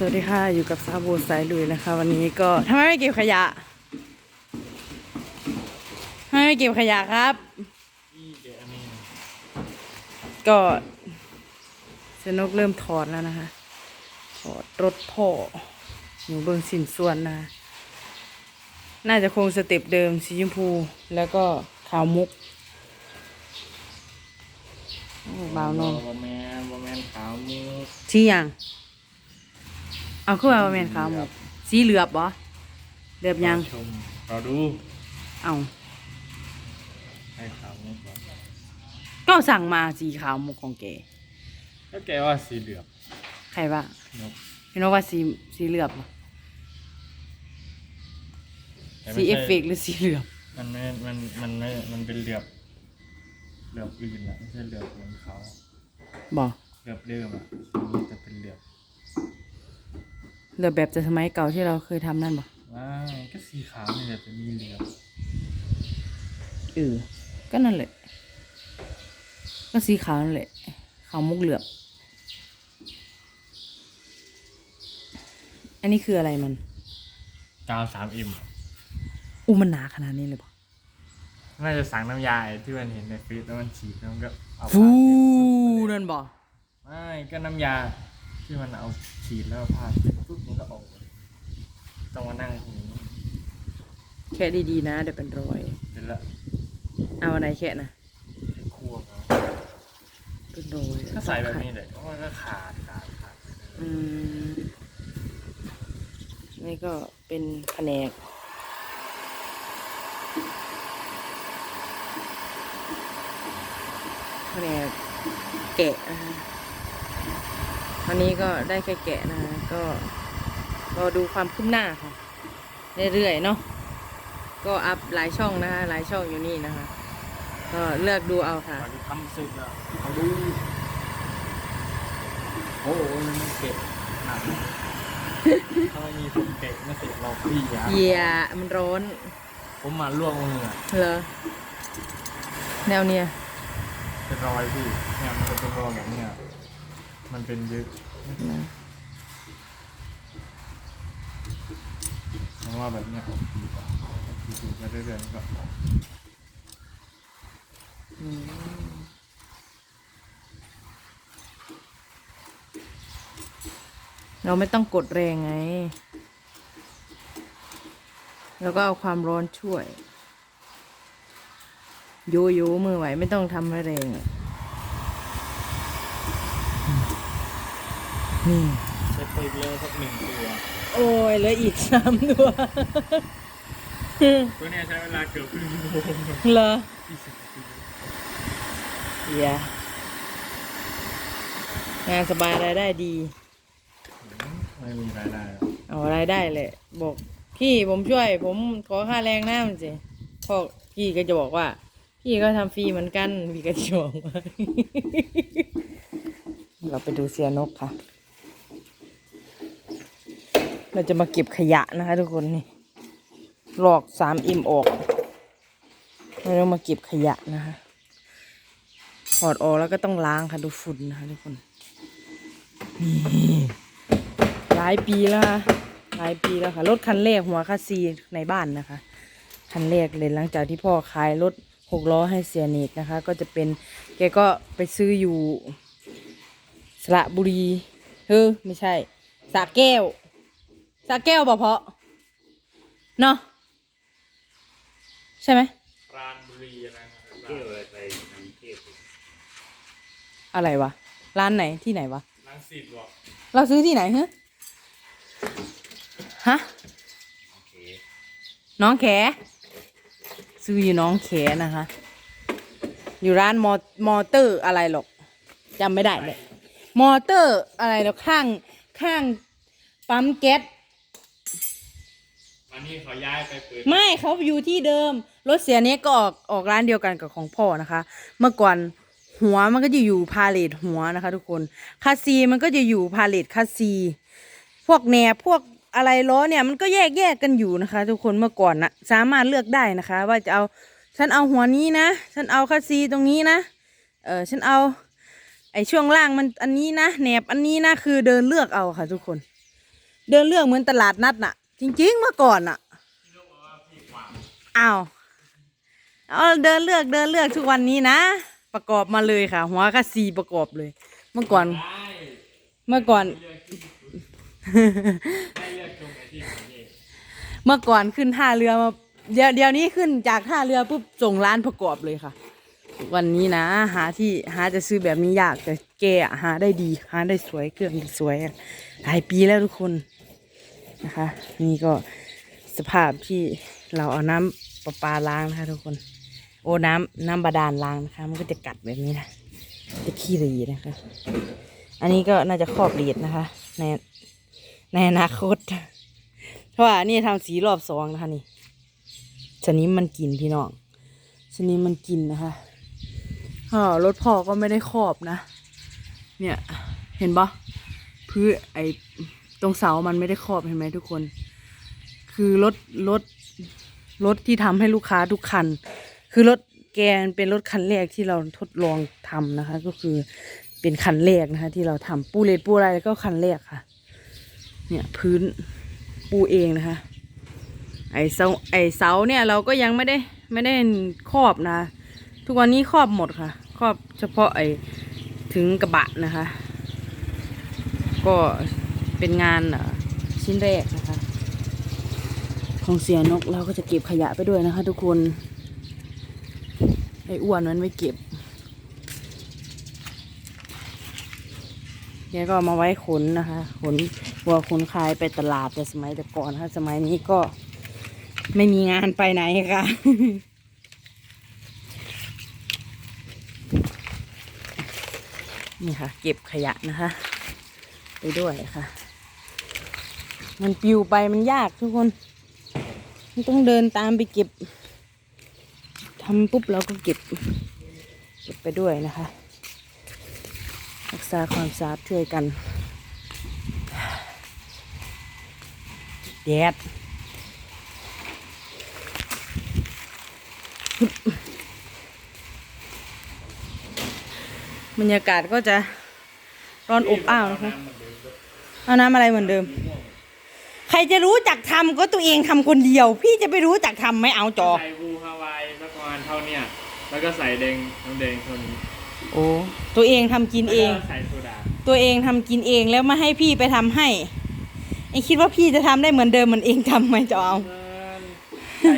สวัสดีค่ะ อยู่กับซาบูสายลุยนะคะ วันนี้ก็ทำไมไม่เก็บขยะทำไมไม่เก็บขยะครับ ก็สนกเริ่มถอดแล้วนะคะถอดรถพ่อหนูเบิ่งสินส่วนนะ น่าจะคงสเต็ปเดิมสีชมพูแล้วก็ขาวมุกโอ้บ่าวนมบอแมนบอแมนขาวมุกชี้ยัง เอาขึ้นมาว่าแมนขาวมุกสีเหลือบบ่เหลือบยัง ชมเราดูเอาให้ขาวมุกก่อนก็สั่งมาสีขาวมุกของแกแล้วแกว่าสีเหลือบใครว่านกพี่น้องว่าสีสีเหลือบบ่แต่สีไม่เอใช่ฟเฟกต์หรือสีเหลือบ มันไม่มันมันไม่มันเป็นเหลือบเหลือบอื่นอะไม่ใช่เหลือบเหมือนเขาบ่เหลือบเดิมอะมันจะเป็นเหลือบ เหลือบแบบจากสมัยเก่าที่เราเคยทำนั่นบ่ว้าก็สีขาวนี่แหละจะมีเหลือบเออก็นั่นแหละ ก็สีขาวนั่นแหละขาวมุกเหลือบ อันนี้คืออะไรมันกาวสามอิมอู้มันหนาขนาดนี้เลยบ่น่าจะสั่งน้ำยาไอ้ที่มันเห็นในฟีดแล้วมันฉีดแล้วมันก็เอาฟูผ้าเช็ดนั่นบ่ไม่ก็น้ำยาที่มันเอาฉีดแล้วผ้าเช็ดปุ๊บมันก็ออกเลย ต้องมานั่งอย่างนี้แค่ดีๆนะเดี๋ยวเป็นรอย เสร็จแล้วเอาอะไรแค่นะคั่วมาเป็นรอยก็ใส่แบบนี้เลยมันก็ขาดขาดขาดไปเลยอืมนี่ก็เป็นแผนก แผนกแกะนะคะวันนี้ก็ได้แค่แกะนะคะก็ รอดูความคืบหน้าค่ะเรื่อยๆเนาะก็อัพหลายช่องนะคะหลายช่องอยู่นี่นะคะ ก็เลือกดูเอาค่ะตอนที่ทำเสร็จแล้วเขาดูโอ้โหมันเก็บหนักถ้าไม่มีผมเก็บไม่เสร็จเราพี่ยาเหยียมันร้อน ผมมาล่วงมืออะเหรอแนวเนี้ยเป็นรอยพี่เนี่ยมันจะเป็นรอยแบบเนี้ยมันเป็นเยอะ นะ เพราะ ว่าแบบเนี้ยออกดีกว่าดีๆไปเรื่อยๆก็เราไม่ต้องกดแรงไง แล้วก็เอาความร้อนช่วยโยโย่มือไหวไม่ต้องทำให้แรงอะนี่ใช้ไปเลยสักหนึ่งตัว โอ้ยเหลืออีกสามตัวตัวเนี้ยใช้เวลาเกือบครึ่งชั่วโมงเหรอยี่สิบนาทีเฮียงานสบายรายได้ดี ไม่มีรายได้หรอกเอารายได้เลยบอกพี่ผมช่วย ผมขอค่าแรงหน้ามันสิพ่อพี่ก็จะบอกว่า พี่ก็ทำฟรีเหมือนกันพี่ก็จะบอกว่า เราไปดูเสียนกค่ะ เราจะมาเก็บขยะนะคะทุกคนนี่หลอกสามอิ่มออกเราต้องมาเก็บขยะนะคะถอดออกแล้วก็ต้องล้างค่ะดูฝุ่นนะคะทุกคนนี่หลายปีแล้วค่ะหลายปีแล้วค่ะ รถคันแรกหัวคาซีในบ้านนะคะ คันแรกเลยหลังจากที่พ่อขายรถหกล้อให้เสียเนกนะคะ ก็จะเป็นแกก็ไปซื้ออยู่สระบุรีเฮ้อไม่ใช่สระแก้ว สระแก้วบ่เพาะเนาะใช่ไหมปราณบุรีอะไรนะเที่ยวอะไรไปทำเที่ยวอะไรวะ ร้านไหนที่ไหนวะรังสิตบอกเราซื้อที่ไหนฮะฮะโอเคน้องแข ซื้ออยู่น้องแขนะคะ อยู่ร้านมอมอเตอร์อะไรหรอกจำไม่ได้เลยมอเตอร์อะไรหรอกข้างข้างปั๊มแก๊สันนี้เขาย้ายไปเปิดไม่เขาอยู่ที่เดิม รถเสียเนี้ยก็ออกออกร้านเดียวกันกับของพ่อนะคะ เมื่อก่อนหัวมันก็จะอยู่พาเลทหัวนะคะ ทุกคนคาซีมันก็จะอยู่พาเลทคาซี พวกแหนบพวกอะไรล้อเนี่ยมันก็แยกแยกกันอยู่นะคะ ทุกคนเมื่อก่อนนะสามารถเลือกได้นะคะ ว่าจะเอาฉันเอาหัวนี้นะฉันเอาคาซีตรงนี้นะเออฉันเอาไอช่วงล่างมันอันนี้นะแหนบอันนี้นะคือเดินเลือกเอาค่ะ ทุกคน เดินเรื่องเหมือนตลาดนัดน่ะ จริงๆเมื่อก่อนน่ะอ้าวเอาเดินเลือกเดินเลือกทุกวันนี้นะ ประกอบมาเลยค่ะ หัวก็สีประกอบเลย เมื่อก่อน เมื่อก่อน เมื่อก่อนขึ้นท่าเรือมาเดี๋ยวเดี๋ยวนี้ขึ้นจากท่าเรือปุ๊บส่งร้านประกอบเลยค่ะ วันนี้นะ หาที่หาจะซื้อแบบนี้ยากแต่แกหาได้ดี หาได้สวยเครื่องสวยหลายปีแล้วทุกคน นะคะ นี่ก็สภาพที่เราเอาน้ำประปาล้างนะคะทุกคน โอ้น้ำน้ำบาดาลล้างนะคะ มันก็จะกัดแบบนี้นะจะขี้รีนะคะ อันนี้ก็น่าจะครอบเรียดนะคะ ในในอนาคต เพราะว่านี่ทำสีรอบสองนะคะนี่ชนิดมันกินพี่น้องชนิดมันกินนะคะอ๋อรถพ่อก็ไม่ได้ครอบนะ เนี่ย เห็นปะพื้นไอ ตรงเสามันไม่ได้ครอบเห็นไหมทุกคน คือรถรถรถที่ทำให้ลูกค้าทุกคัน คือรถแกนเป็นรถคันแรกที่เราทดลองทำนะคะ ก็คือเป็นคันแรกนะคะ ที่เราทำปูเลดปูอะไรแล้วก็คันแรกค่ะ เนี่ยพื้นปูเองนะคะ ไอเสาไอเสาเนี่ยเราก็ยังไม่ได้ไม่ได้ครอบนะ ทุกวันนี้ครอบหมดค่ะ ครอบเฉพาะไอถึงกระบะนะคะ ก็ เป็นงานชิ้นแรกนะคะ ของเสียนกเราก็จะเก็บขยะไปด้วยนะคะ ทุกคนไออ้วนมันไม่เก็บแกก็มาไว้ขนนะคะขนวัวขนคายไปตลาดแต่สมัยแต่ก่อนนะคะสมัยนี้ก็ไม่มีงานไปไหนค่ะนี่ค่ะ เก็บขยะนะคะ ไปด้วยค่ะ มันปิวไปมันยากทุกคน มันต้องเดินตามไปเก็บทำปุ๊บเราก็เก็บ เก็บไปด้วยนะคะ รักษาความสะอาดช่วยกันแดดบรรยากาศก็จะร้อนอบอ้าวนะคะ เอาน้ำอะไรเหมือนเดิม ใครจะรู้จักทำก็ตัวเองทำคนเดียว พี่จะไปรู้จักทำไหมเอาจอ ใส่บูฮาวายสักประมาณเท่าเนี้ยแล้วก็ใส่แดงน้ำแดงเท่านี้โอ้ตัวเองทำกินเอง แล้วก็ใส่โซดาตัวเองทำกินเองแล้วมาให้พี่ไปทำให้ไอคิดว่าพี่จะทำได้เหมือนเดิมเหมือนเองทำไหมจะเอาใส่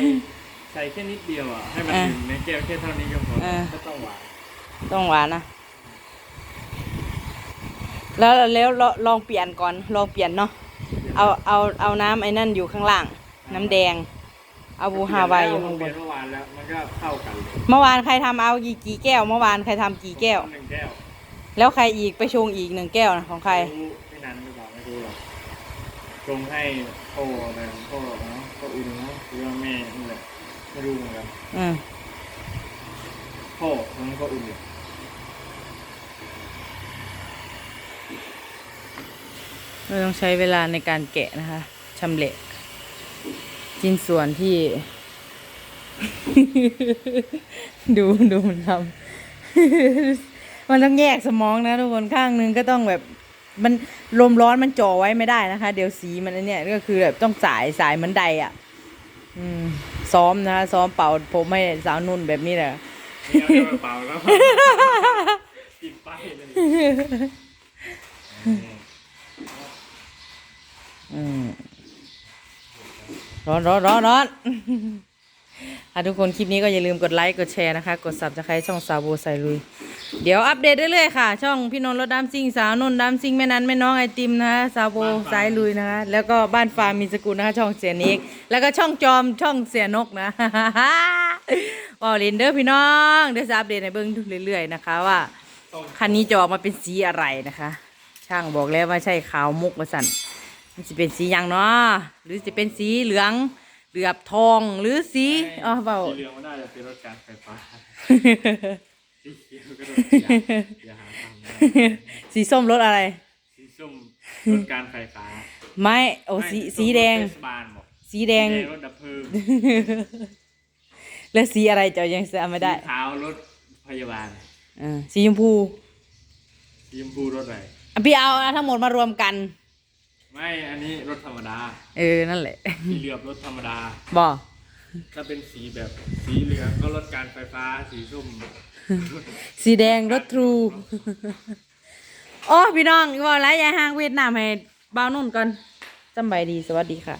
ใส่แค่นิดเดียวอะให้มันอะถึงในแก้วแค่เท่านี้ก็พออะ ก็ต้องหวานต้องหวานนะแล้วแล้วลองลองเปลี่ยนก่อนลองเปลี่ยนเนาะ เอาเอาเอาน้ำไอ้นั่นอยู่ข้างล่าง น้ำแดง เอาบูฮาวายอยู่ข้างบเปลี่ยนนเมื่อวานแล้วมันก็เข้ากันเลยเมื่อวานใครทำเอากี่กี่แก้ว เมื่อวานใครทำกี่แก้ว หนึ่งแก้วแล้วใครอีกไปชงอีกหนึ่งแก้วนะของใครรู้ไม่นานหรือเปล่าไม่รู้หรอกชงให้พ่ออะไรพ่อเนาะพ่ออุ่นเนาะหรือว่าแม่นี่แหละไม่รู้เหมือนกันอืม พ่อทั้งพ่ออุ่นอยู่ เราต้องใช้เวลาในการแกะนะคะชำเละชิ้นส่วนที่ ดูดูมันทำมันต้องแยกสมองนะทุกคนข้างหนึงก็ต้องแบบมันลมร้อนมันจ่อไว้ไม่ได้นะคะ เดี๋ยวสีมันอันเนี่ยก็คือแบบต้องสายสายเหมือนใดอะอืมซ้อมนะคะซ้อมเป่าผมให้สาวนุ่นแบบนี้แหละนี่เอาเดี๋ยวเปล่าแล้วกินไปเลย อืมร้อนร้อนร้อนร้อนทุกคนคลิปนี้ก็อย่าลืมกดไลค์กดแชร์นะคะ กดซับสไครต์ช่องสาวโบใส่ลุย เดี๋ยวอัปเดตเรื่อยๆค่ะ ช่องพี่นนท์รถดำซิ่งสาวนนท์ดำซิ่งแม่นั้นแม่น้องไอติมนะคะสาวโบสายลุยนะคะ แล้วก็บ้านฟาร์มมีสกุลนะคะช่องเสียนิก แล้วก็ช่องจอมช่องเสียนกนะว้าวลินเดอร์พี่น้องเดี๋ยวจะอัปเดตในเบื้องเรื่อยๆนะคะว่าคันนี้จะออกมาเป็นสีอะไรนะคะ ช่างบอกแล้วว่าใช่ขาวมุกมาสั่น มันจะเป็นสีอย่างเนาะหรือจะเป็นสีเหลืองเหลือบทองหรือสีอ๋อเปล่าสีเหลืองมันน่าจะเป็นรถการไฟฟ้าสีเขียวก็รถยางอย่าหาทำนะสีส้มรถอะไร สีส้มรถการไฟฟ้าไม่โอ้สีไม่สีแดงรถเทศบาลบอกสีแดงสีรถดับเพลิงแล้วสีอะไรจะยังจำไม่ได้สีขาวรถพยาบาลอ่าสีชมพูสีชมพูรถอะไรอะพี่เอาทั้งหมดมารวมกัน ไม่อันนี้รถธรรมดาเออนั่นแหละสีเหลือบรถธรรมดาบอถ้าเป็นสีแบบสีเหลืองก็รถการไฟฟ้าสีส้มสีแดงรถทรูโอ้พี่น้องบอกแล้วอย่าห่างเวียดนามให้บ่าวนุ่นก่อนจำใบดีสวัสดีค่ะ